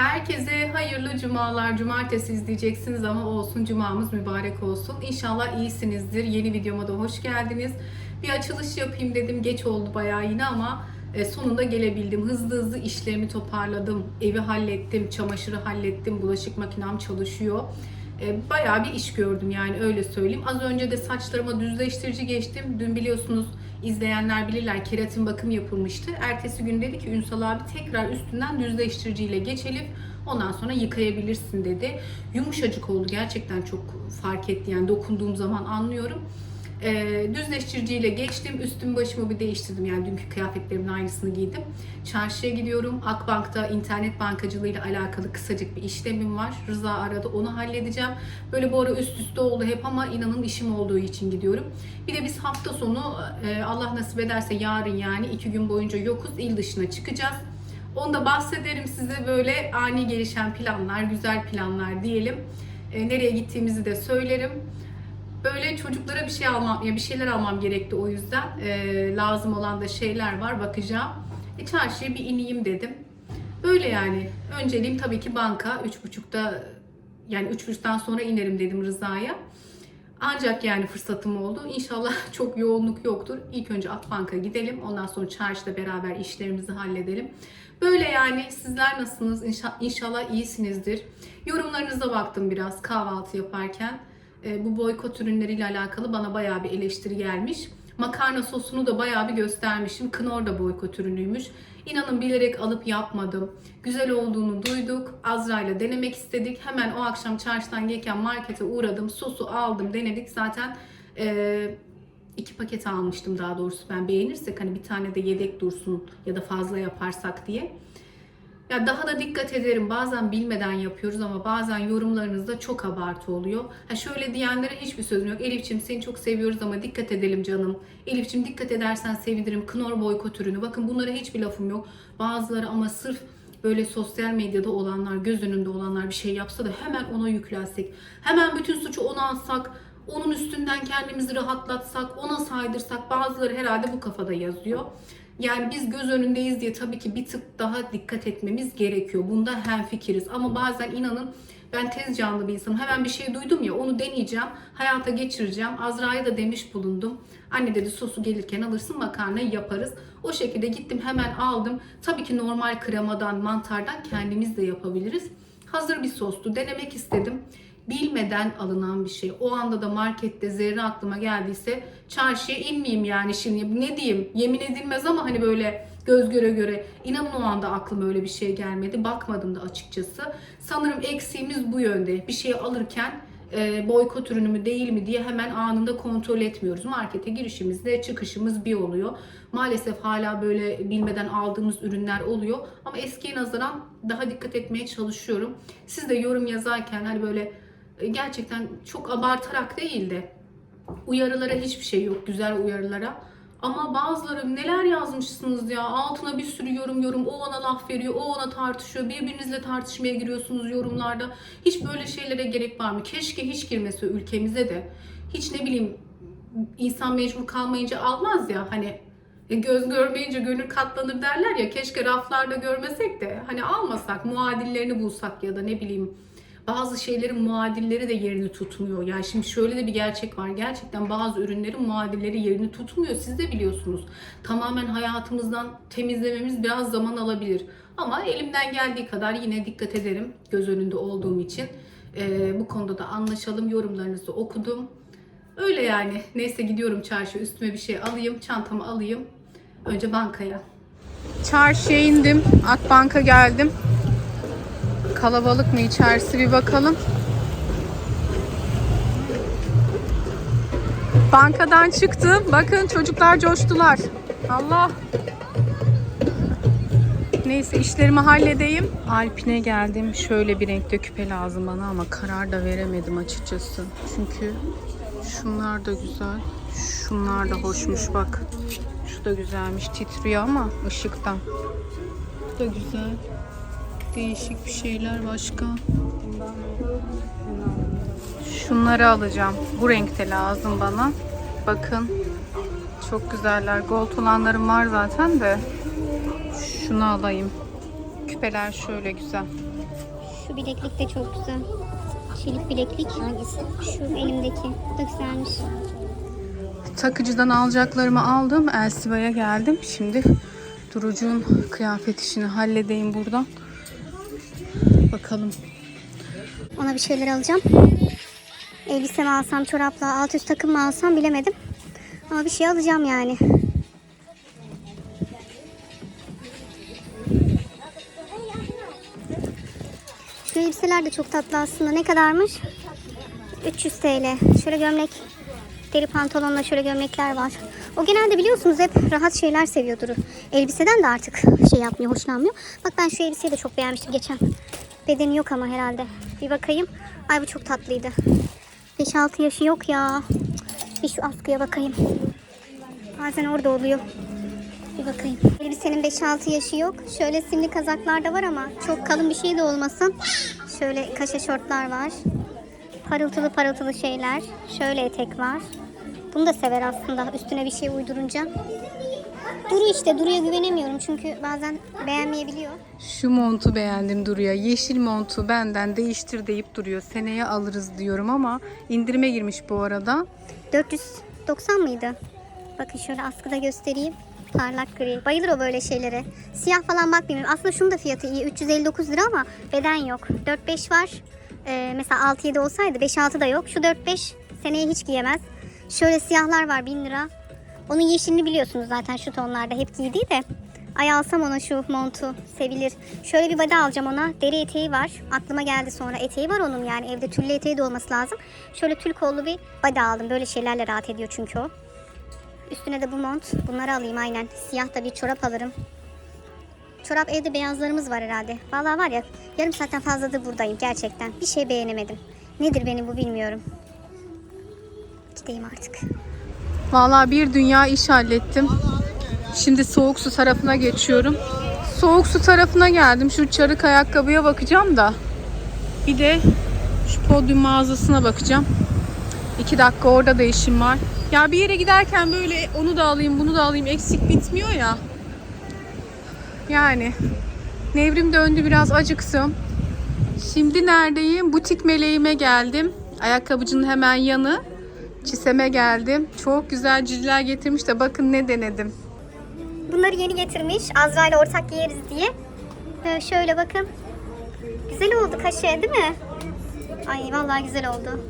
Herkese hayırlı cumalar. Cumartesi izleyeceksiniz ama olsun cumamız mübarek olsun. İnşallah iyisinizdir. Yeni videoma da hoş geldiniz. Bir açılış yapayım dedim. Geç oldu bayağı yine ama e, sonunda gelebildim. Hızlı hızlı işlerimi toparladım. Evi hallettim, çamaşırı hallettim, bulaşık makinem çalışıyor. E, Bayağı bir iş gördüm yani öyle söyleyeyim. Az önce de saçlarıma düzleştirici geçtim. Dün biliyorsunuz izleyenler bilirler keratin bakım yapılmıştı. Ertesi gün dedi ki Ünsal abi tekrar üstünden düzleştiriciyle geçelim. Ondan sonra yıkayabilirsin dedi. Yumuşacık oldu gerçekten çok fark etti yani dokunduğum zaman anlıyorum. Ee, düzleştiriciyle geçtim. Üstümü başımı bir değiştirdim. Yani dünkü kıyafetlerimin aynısını giydim. Çarşıya gidiyorum. Akbank'ta internet bankacılığıyla alakalı kısacık bir işlemim var. Rıza aradı. Onu halledeceğim. Böyle bu ara üst üste oldu hep ama inanın işim olduğu için gidiyorum. Bir de biz hafta sonu e, Allah nasip ederse yarın yani iki gün boyunca yokuz. il dışına çıkacağız. Onu da bahsederim size böyle ani gelişen planlar, güzel planlar diyelim. E, nereye gittiğimizi de söylerim. Böyle çocuklara bir şey almam, ya bir şeyler almam gerekti o yüzden. Ee, lazım olan da şeyler var, bakacağım. E, çarşıya bir ineyim dedim. Böyle yani. Önceliğim tabii ki banka. Üç buçukta yani üç buçuktan sonra inerim dedim Rıza'ya. Ancak yani fırsatım oldu. İnşallah çok yoğunluk yoktur. İlk önce Akbank'a gidelim. Ondan sonra çarşıda beraber işlerimizi halledelim. Böyle yani sizler nasılsınız? İnşa- İnşallah iyisinizdir. Yorumlarınıza baktım biraz kahvaltı yaparken. E, bu boykot ürünleriyle alakalı bana bayağı bir eleştiri gelmiş. Makarna sosunu da bayağı bir göstermişim. Knorr da boykot ürünüymüş. İnanın bilerek alıp yapmadım. Güzel olduğunu duyduk. Azra denemek istedik. Hemen o akşam çarşıdan gelirken markete uğradım. Sosu aldım, denedik. Zaten e, iki paket almıştım daha doğrusu. Ben beğenirsek hani bir tane de yedek dursun ya da fazla yaparsak diye. Ya daha da dikkat ederim. Bazen bilmeden yapıyoruz ama bazen yorumlarınızda çok abartı oluyor. Ha şöyle diyenlere hiçbir sözüm yok. Elifçim seni çok seviyoruz ama dikkat edelim canım. Elifçim dikkat edersen sevinirim. Knorr boykot ürünü. Bakın bunlara hiçbir lafım yok. Bazıları ama sırf böyle sosyal medyada olanlar, göz önünde olanlar bir şey yapsa da hemen ona yüklensek. Hemen bütün suçu ona alsak. Onun üstünden kendimizi rahatlatsak, ona saydırsak bazıları herhalde bu kafada yazıyor. Yani biz göz önündeyiz diye tabii ki bir tık daha dikkat etmemiz gerekiyor. Bunda hemfikiriz. Ama bazen inanın ben tez canlı bir insanım. Hemen bir şey duydum ya onu deneyeceğim. Hayata geçireceğim. Azra'ya da demiş bulundum. Anne dedi sosu gelirken alırsın makarnayı yaparız. O şekilde gittim hemen aldım. Tabii ki normal kremadan, mantardan kendimiz de yapabiliriz. Hazır bir sostu. Denemek istedim bilmeden alınan bir şey. O anda da markette zerre aklıma geldiyse çarşıya inmeyeyim yani şimdi ne diyeyim yemin edilmez ama hani böyle göz göre göre inanın o anda aklıma öyle bir şey gelmedi. Bakmadım da açıkçası. Sanırım eksiğimiz bu yönde. Bir şey alırken e, boykot ürünü mü değil mi diye hemen anında kontrol etmiyoruz. Markete girişimizde çıkışımız bir oluyor. Maalesef hala böyle bilmeden aldığımız ürünler oluyor. Ama eskiye nazaran daha dikkat etmeye çalışıyorum. Siz de yorum yazarken hani böyle gerçekten çok abartarak değil de uyarılara hiçbir şey yok. Güzel uyarılara. Ama bazıları neler yazmışsınız ya. Altına bir sürü yorum yorum. O ona laf veriyor, o ona tartışıyor. Birbirinizle tartışmaya giriyorsunuz yorumlarda. Hiç böyle şeylere gerek var mı? Keşke hiç girmese ülkemize de. Hiç ne bileyim insan mecbur kalmayınca almaz ya hani e, göz görmeyince gönül katlanır derler ya keşke raflarda görmesek de hani almasak muadillerini bulsak ya da ne bileyim bazı şeylerin muadilleri de yerini tutmuyor. Yani şimdi şöyle de bir gerçek var. Gerçekten bazı ürünlerin muadilleri yerini tutmuyor. Siz de biliyorsunuz. Tamamen hayatımızdan temizlememiz biraz zaman alabilir. Ama elimden geldiği kadar yine dikkat ederim. Göz önünde olduğum için. Ee, bu konuda da anlaşalım. Yorumlarınızı okudum. Öyle yani. Neyse gidiyorum çarşıya. Üstüme bir şey alayım. Çantamı alayım. Önce bankaya. Çarşıya indim. Akbank'a geldim. Kalabalık mı içerisi bir bakalım. Bankadan çıktım. Bakın çocuklar coştular. Allah. Neyse işlerimi halledeyim. Alpine geldim. Şöyle bir renkte küpe lazım bana ama karar da veremedim açıkçası. Çünkü şunlar da güzel. Şunlar da hoşmuş bak. Şu da güzelmiş. Titriyor ama ışıktan. Bu da güzel. Değişik bir şeyler başka. Şunları alacağım. Bu renkte lazım bana. Bakın. Çok güzeller. Gold olanlarım var zaten de. Şunu alayım. küpeler şöyle güzel. Şu bileklik de çok güzel. Çelik bileklik. Hangisi? Şu elimdeki. Bu da güzelmiş. Takıcıdan alacaklarımı aldım. Elsiva'ya geldim. Şimdi Durucuğun kıyafet işini halledeyim buradan. Bakalım. Ona bir şeyler alacağım. Elbise mi alsam, çorapla, alt üst takım mı alsam bilemedim. Ama bir şey alacağım yani. Şu elbiseler de çok tatlı aslında. Ne kadarmış? 300 TL. Şöyle gömlek, deri pantolonla şöyle gömlekler var. O genelde biliyorsunuz hep rahat şeyler seviyordur. Elbiseden de artık şey yapmıyor, hoşlanmıyor. Bak ben şu elbiseyi de çok beğenmiştim geçen. Bedeni yok ama herhalde. Bir bakayım. Ay bu çok tatlıydı. 5-6 yaşı yok ya. Bir şu askıya bakayım. Bazen orada oluyor. Bir bakayım. Elbisenin 5-6 yaşı yok. Şöyle simli kazaklar da var ama çok kalın bir şey de olmasın. Şöyle kaşe şortlar var. Parıltılı parıltılı şeyler. Şöyle etek var. Bunu da sever aslında üstüne bir şey uydurunca. Duru işte Duru'ya güvenemiyorum çünkü bazen beğenmeyebiliyor. Şu montu beğendim Duru'ya. Yeşil montu benden değiştir deyip duruyor. Seneye alırız diyorum ama indirime girmiş bu arada. 490 mıydı? Bakın şöyle askıda göstereyim. Parlak gri. Bayılır o böyle şeylere. Siyah falan bakmıyorum. Aslında şunun da fiyatı iyi. 359 lira ama beden yok. 4-5 var. Ee, mesela 6-7 olsaydı 5-6 da yok. Şu 4-5 seneye hiç giyemez. Şöyle siyahlar var 1000 lira. Onun yeşilini biliyorsunuz zaten şu tonlarda hep giydiği de. Ay alsam ona şu montu sevilir. Şöyle bir body alacağım ona. Deri eteği var. Aklıma geldi sonra. Eteği var onun yani. Evde tüllü eteği de olması lazım. Şöyle tül kollu bir body aldım. Böyle şeylerle rahat ediyor çünkü o. Üstüne de bu mont. Bunları alayım aynen. Siyah da bir çorap alırım. Çorap evde beyazlarımız var herhalde. Vallahi var ya yarım saatten fazladır buradayım gerçekten. Bir şey beğenemedim. Nedir benim bu bilmiyorum. Gideyim artık. Vallahi bir dünya iş hallettim. Şimdi soğuk su tarafına geçiyorum. Soğuk su tarafına geldim. Şu çarık ayakkabıya bakacağım da. Bir de şu podyum mağazasına bakacağım. İki dakika orada da işim var. Ya bir yere giderken böyle onu da alayım bunu da alayım eksik bitmiyor ya. Yani nevrim döndü biraz acıksım. Şimdi neredeyim? Butik meleğime geldim. Ayakkabıcının hemen yanı. Çiseme geldim. Çok güzel ciller getirmiş de bakın ne denedim. Bunları yeni getirmiş. Azra ile ortak yeriz diye. Böyle şöyle bakın. Güzel oldu kaşe değil mi? Ay vallahi güzel oldu.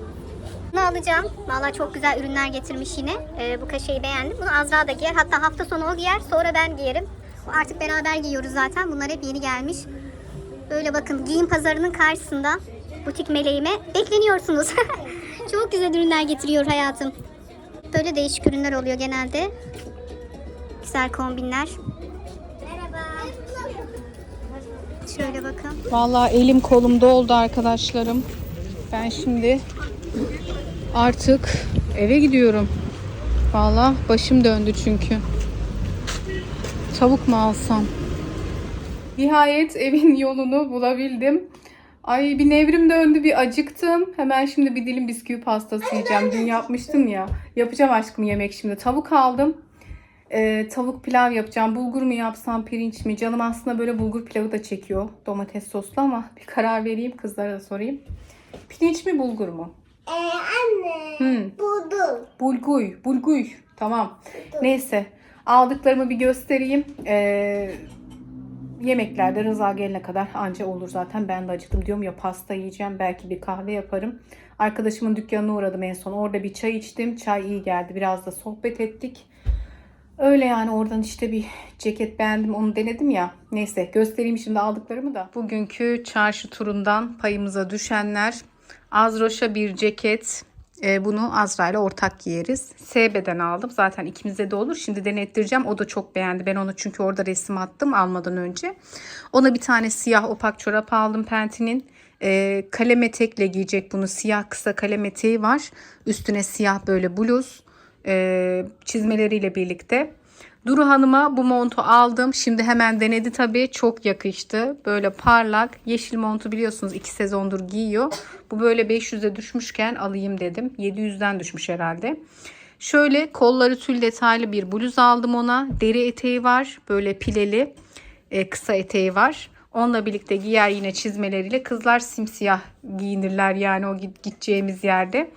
Bunu alacağım. Vallahi çok güzel ürünler getirmiş yine. Ee, bu kaşeyi beğendim. Bunu Azra da giyer. Hatta hafta sonu o giyer. Sonra ben giyerim. Artık beraber giyiyoruz zaten. Bunlar hep yeni gelmiş. Böyle bakın giyim pazarının karşısında butik meleğime bekleniyorsunuz. çok güzel ürünler getiriyor hayatım. Böyle değişik ürünler oluyor genelde. Güzel kombinler. Merhaba. Şöyle bakın. Vallahi elim kolum doldu arkadaşlarım. Ben şimdi artık eve gidiyorum. Vallahi başım döndü çünkü. Tavuk mu alsam? Nihayet evin yolunu bulabildim. Ay bir nevrim döndü bir acıktım. Hemen şimdi bir dilim bisküvi pastası yiyeceğim. Dün yapmıştım ya. Yapacağım aşkım yemek şimdi. Tavuk aldım. Ee, tavuk pilav yapacağım. Bulgur mu yapsam, pirinç mi? Canım aslında böyle bulgur pilavı da çekiyor. Domates soslu ama bir karar vereyim. Kızlara da sorayım. Pirinç mi, bulgur mu? Ee, anne. Hmm. Buldum. Bulguy, bulguy. Tamam. Neyse. Aldıklarımı bir göstereyim. Ee, yemeklerde Rıza gelene kadar anca olur zaten. Ben de acıktım diyorum ya pasta yiyeceğim. Belki bir kahve yaparım. Arkadaşımın dükkanına uğradım en son. Orada bir çay içtim. Çay iyi geldi. Biraz da sohbet ettik. Öyle yani oradan işte bir ceket beğendim onu denedim ya. Neyse göstereyim şimdi aldıklarımı da. Bugünkü çarşı turundan payımıza düşenler. Azroş'a bir ceket. Ee, bunu Azra ile ortak giyeriz. SB'den aldım. Zaten ikimizde de olur. Şimdi denettireceğim. O da çok beğendi. Ben onu çünkü orada resim attım almadan önce. Ona bir tane siyah opak çorap aldım Penti'nin. Ee, kalem etekle giyecek bunu. Siyah kısa kalem eteği var. Üstüne siyah böyle bluz e, çizmeleriyle birlikte. Duru Hanım'a bu montu aldım. Şimdi hemen denedi tabii. Çok yakıştı. Böyle parlak. Yeşil montu biliyorsunuz 2 sezondur giyiyor. Bu böyle 500'e düşmüşken alayım dedim. 700'den düşmüş herhalde. Şöyle kolları tül detaylı bir bluz aldım ona. Deri eteği var. Böyle pileli. e, kısa eteği var. Onunla birlikte giyer yine çizmeleriyle. Kızlar simsiyah giyinirler yani o gideceğimiz yerde.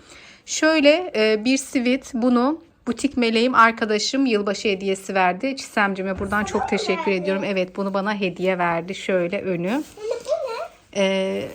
Şöyle e, bir sivit bunu butik meleğim arkadaşım yılbaşı hediyesi verdi. Çisemcime buradan çok teşekkür ediyorum. Evet bunu bana hediye verdi. Şöyle önü. Ee,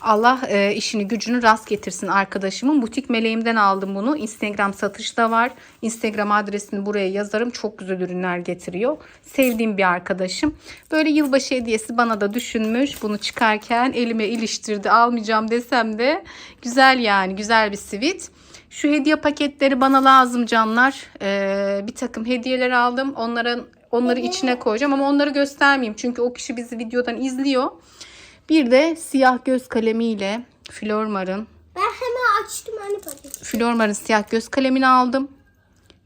Allah e, işini gücünü rast getirsin arkadaşımın. Butik meleğimden aldım bunu. Instagram satışta var. Instagram adresini buraya yazarım. Çok güzel ürünler getiriyor. Sevdiğim bir arkadaşım. Böyle yılbaşı hediyesi bana da düşünmüş. Bunu çıkarken elime iliştirdi. Almayacağım desem de güzel yani. Güzel bir sivit. Şu hediye paketleri bana lazım canlar. Ee, bir takım hediyeler aldım. Onların onları içine koyacağım ama onları göstermeyeyim. Çünkü o kişi bizi videodan izliyor. Bir de siyah göz kalemiyle Flormar'ın Ben hemen açtım anne paketi. Flormar'ın siyah göz kalemini aldım.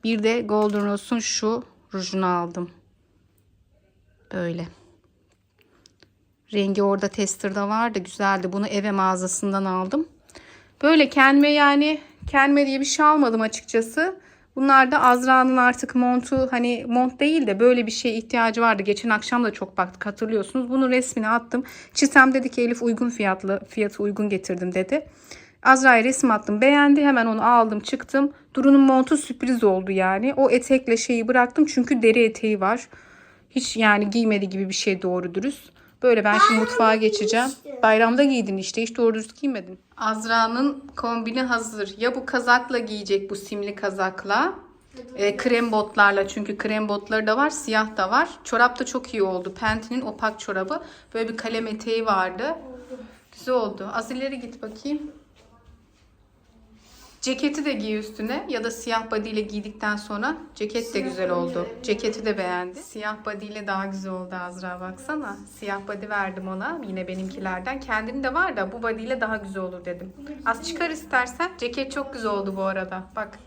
Bir de Golden Rose'un şu rujunu aldım. Böyle. Rengi orada tester'da vardı. Güzeldi. Bunu eve mağazasından aldım. Böyle kendime yani kendime diye bir şey almadım açıkçası. Bunlar da Azra'nın artık montu hani mont değil de böyle bir şeye ihtiyacı vardı. Geçen akşam da çok baktık hatırlıyorsunuz. Bunun resmini attım. Çisem dedi ki Elif uygun fiyatlı fiyatı uygun getirdim dedi. Azra'ya resim attım beğendi hemen onu aldım çıktım. Duru'nun montu sürpriz oldu yani. O etekle şeyi bıraktım çünkü deri eteği var. Hiç yani giymedi gibi bir şey doğru dürüst. Böyle ben şimdi mutfağa geçeceğim. Bayramda giydin işte hiç doğru dürüst giymedin. Azra'nın kombini hazır. Ya bu kazakla giyecek bu simli kazakla. e, krem botlarla çünkü krem botları da var siyah da var. Çorap da çok iyi oldu. Penti'nin opak çorabı. Böyle bir kalem eteği vardı. Güzel oldu. Az ileri git bakayım. Ceketi de giy üstüne ya da siyah body ile giydikten sonra ceket de güzel oldu. Ceketi de beğendi. Siyah body ile daha güzel oldu Azra baksana. Siyah body verdim ona yine benimkilerden. Kendinin de var da bu body ile daha güzel olur dedim. Az çıkar istersen. Ceket çok güzel oldu bu arada. Bak.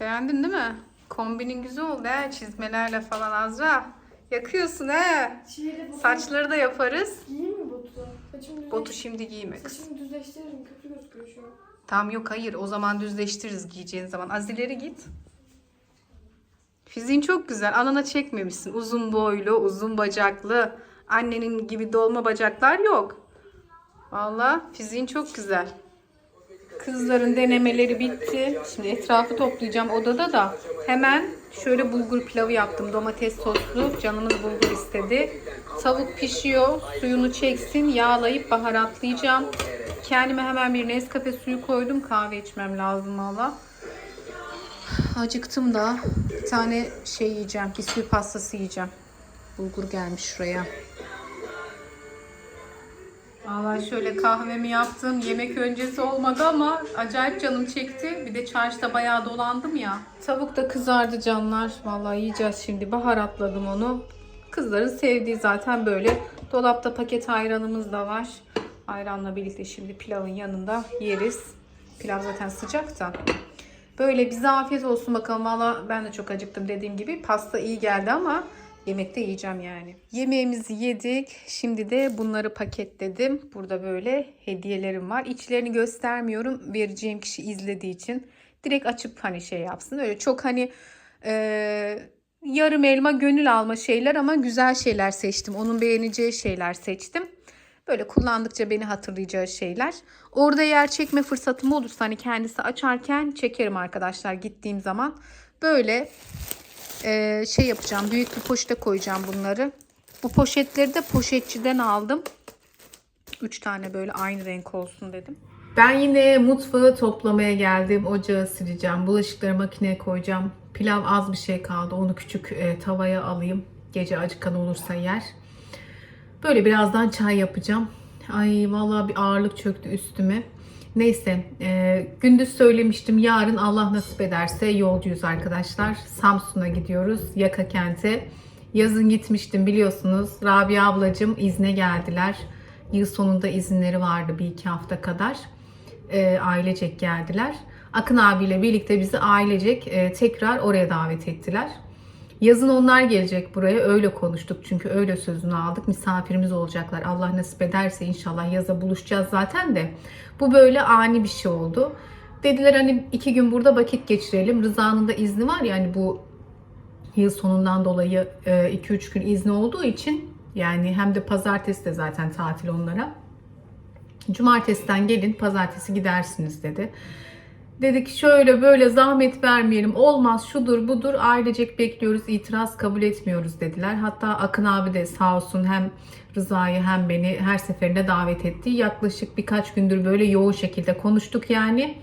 Beğendin değil mi? Kombinin güzel oldu he. Çizmelerle falan Azra. Yakıyorsun he. Saçları da yaparız. giyeyim? Saçımı düzleş... Botu şimdi giyme kız. Saçımı düzleştiririm. Kötü gözüküyor şu an. Tam yok hayır o zaman düzleştiririz giyeceğin zaman. Az ileri git. Fiziğin çok güzel. Anana çekmemişsin. Uzun boylu, uzun bacaklı. Annenin gibi dolma bacaklar yok. Valla fiziğin çok güzel. Kızların denemeleri bitti. Şimdi etrafı toplayacağım odada da. Hemen şöyle bulgur pilavı yaptım. Domates soslu. Canımız bulgur istedi. Tavuk pişiyor. Suyunu çeksin. Yağlayıp baharatlayacağım. Kendime hemen bir Nescafe suyu koydum. Kahve içmem lazım valla. Acıktım da. Bir tane şey yiyeceğim. Bisküvi pastası yiyeceğim. Bulgur gelmiş şuraya. Valla şöyle kahvemi yaptım. Yemek öncesi olmadı ama acayip canım çekti. Bir de çarşıda bayağı dolandım ya. Tavuk da kızardı canlar. Valla yiyeceğiz şimdi. Baharatladım onu. Kızların sevdiği zaten böyle. Dolapta paket ayranımız da var. Ayranla birlikte şimdi pilavın yanında yeriz. Pilav zaten sıcak da. Böyle bize afiyet olsun bakalım. Valla ben de çok acıktım dediğim gibi. Pasta iyi geldi ama yemekte yiyeceğim yani. Yemeğimizi yedik. Şimdi de bunları paketledim. Burada böyle hediyelerim var. İçlerini göstermiyorum. Vereceğim kişi izlediği için. Direkt açıp hani şey yapsın. Öyle çok hani e, yarım elma gönül alma şeyler ama güzel şeyler seçtim. Onun beğeneceği şeyler seçtim. Böyle kullandıkça beni hatırlayacağı şeyler. Orada yer çekme fırsatım olursa hani kendisi açarken çekerim arkadaşlar gittiğim zaman. Böyle e, şey yapacağım. Büyük bir poşete koyacağım bunları. Bu poşetleri de poşetçiden aldım. 3 tane böyle aynı renk olsun dedim. Ben yine mutfağı toplamaya geldim. Ocağı sileceğim. Bulaşıkları makineye koyacağım. Pilav az bir şey kaldı. Onu küçük e, tavaya alayım. Gece acıkan olursa yer. Böyle birazdan çay yapacağım. Ay vallahi bir ağırlık çöktü üstüme. Neyse e, gündüz söylemiştim yarın Allah nasip ederse yolcuyuz arkadaşlar. Samsun'a gidiyoruz Yaka kente. Yazın gitmiştim biliyorsunuz. Rabia ablacığım izne geldiler. Yıl sonunda izinleri vardı bir iki hafta kadar. E, ailecek geldiler. Akın abiyle birlikte bizi ailecek e, tekrar oraya davet ettiler. Yazın onlar gelecek buraya. Öyle konuştuk çünkü öyle sözünü aldık. Misafirimiz olacaklar. Allah nasip ederse inşallah yaza buluşacağız zaten de. Bu böyle ani bir şey oldu. Dediler hani iki gün burada vakit geçirelim. Rıza'nın da izni var ya hani bu yıl sonundan dolayı 2-3 gün izni olduğu için yani hem de pazartesi de zaten tatil onlara. Cumartesiden gelin pazartesi gidersiniz dedi. Dedik şöyle böyle zahmet vermeyelim olmaz şudur budur ailecek bekliyoruz itiraz kabul etmiyoruz dediler. Hatta Akın abi de sağ olsun hem Rıza'yı hem beni her seferinde davet etti. Yaklaşık birkaç gündür böyle yoğun şekilde konuştuk yani.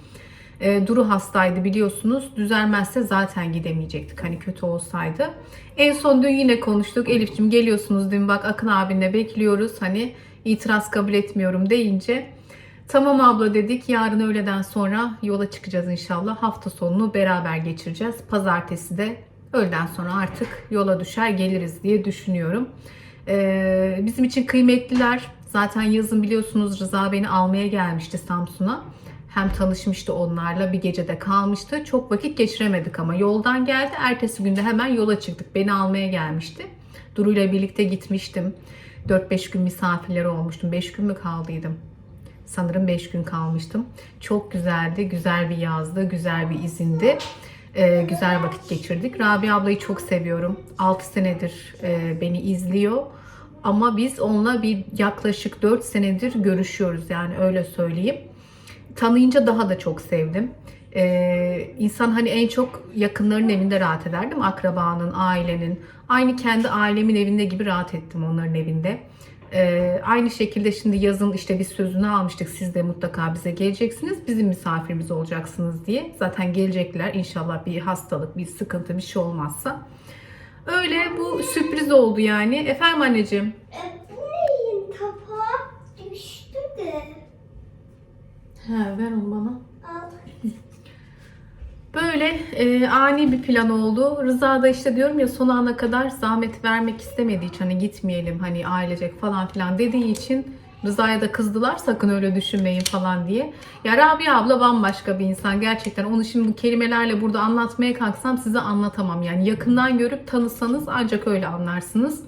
E, Duru hastaydı biliyorsunuz. Düzelmezse zaten gidemeyecektik hani kötü olsaydı. En son dün yine konuştuk. Elif'cim geliyorsunuz dün bak Akın abinle bekliyoruz. Hani itiraz kabul etmiyorum deyince Tamam abla dedik. Yarın öğleden sonra yola çıkacağız inşallah. Hafta sonunu beraber geçireceğiz. Pazartesi de öğleden sonra artık yola düşer geliriz diye düşünüyorum. Ee, bizim için kıymetliler. Zaten yazın biliyorsunuz Rıza beni almaya gelmişti Samsun'a. Hem tanışmıştı onlarla bir gecede kalmıştı. Çok vakit geçiremedik ama yoldan geldi. Ertesi günde hemen yola çıktık. Beni almaya gelmişti. Duru ile birlikte gitmiştim. 4-5 gün misafirleri olmuştum. 5 gün mü kaldıydım? Sanırım 5 gün kalmıştım. Çok güzeldi. Güzel bir yazdı. Güzel bir izindi. Ee, güzel vakit geçirdik. Rabia ablayı çok seviyorum. 6 senedir e, beni izliyor. Ama biz onunla bir yaklaşık 4 senedir görüşüyoruz. Yani öyle söyleyeyim. Tanıyınca daha da çok sevdim. Ee, insan hani en çok yakınların evinde rahat eder değil mi? Akrabanın, ailenin. Aynı kendi ailemin evinde gibi rahat ettim onların evinde. Ee, aynı şekilde şimdi yazın işte bir sözünü almıştık. Siz de mutlaka bize geleceksiniz. Bizim misafirimiz olacaksınız diye. Zaten gelecekler inşallah bir hastalık, bir sıkıntı, bir şey olmazsa. Öyle bu sürpriz oldu yani. Efendim anneciğim. Bu neyin kapağı düştü de. He ver onu bana. Böyle e, ani bir plan oldu. Rıza da işte diyorum ya son ana kadar zahmet vermek istemediği için hani gitmeyelim hani ailecek falan filan dediği için Rıza'ya da kızdılar sakın öyle düşünmeyin falan diye. Ya Rabia abla bambaşka bir insan gerçekten. Onu şimdi bu kelimelerle burada anlatmaya kalksam size anlatamam. Yani yakından görüp tanısanız ancak öyle anlarsınız.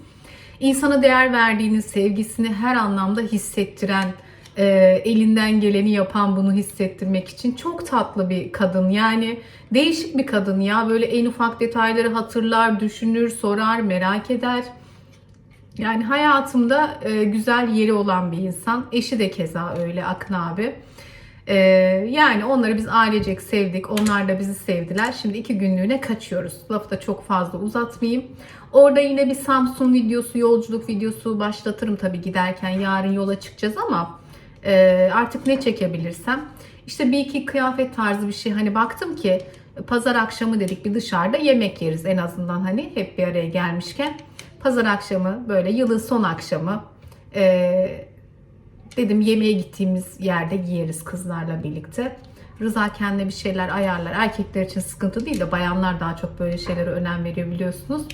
İnsana değer verdiğini, sevgisini her anlamda hissettiren, e, elinden geleni yapan bunu hissettirmek için çok tatlı bir kadın. Yani değişik bir kadın ya. Böyle en ufak detayları hatırlar, düşünür, sorar, merak eder. Yani hayatımda e, güzel yeri olan bir insan. Eşi de keza öyle Akın abi. E, yani onları biz ailecek sevdik. Onlar da bizi sevdiler. Şimdi iki günlüğüne kaçıyoruz. Lafı da çok fazla uzatmayayım. Orada yine bir Samsun videosu, yolculuk videosu başlatırım tabii giderken. Yarın yola çıkacağız ama e, artık ne çekebilirsem. İşte bir iki kıyafet tarzı bir şey. Hani baktım ki pazar akşamı dedik bir dışarıda yemek yeriz en azından hani hep bir araya gelmişken. Pazar akşamı böyle yılın son akşamı e, dedim yemeğe gittiğimiz yerde giyeriz kızlarla birlikte. Rıza kendine bir şeyler ayarlar. Erkekler için sıkıntı değil de bayanlar daha çok böyle şeylere önem veriyor biliyorsunuz.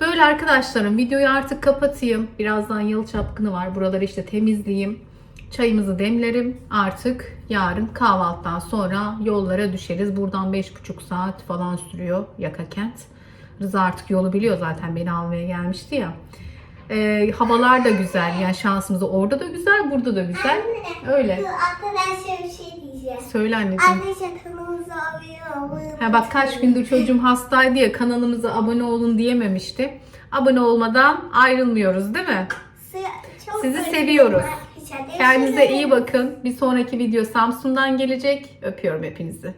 Böyle arkadaşlarım videoyu artık kapatayım. Birazdan yıl çapkını var. Buraları işte temizleyeyim. Çayımızı demlerim. Artık yarın kahvaltıdan sonra yollara düşeriz. Buradan 5,5 saat falan sürüyor Yaka Kent. Rıza artık yolu biliyor zaten beni almaya gelmişti ya. Ee, havalar da güzel yani şansımız orada da güzel burada da güzel. Öyle. Dur, Arkadaşlar bir şey diyeceğim. Söyle anneciğim. Arkadaşlar kanalımıza abone olmayı Ha bak kaç gündür çocuğum hastaydı ya kanalımıza abone olun diyememişti. Abone olmadan ayrılmıyoruz değil mi? Çok Sizi seviyoruz. arkadaşlar. Kendinize iyi bakın. Bir sonraki video Samsun'dan gelecek. Öpüyorum hepinizi.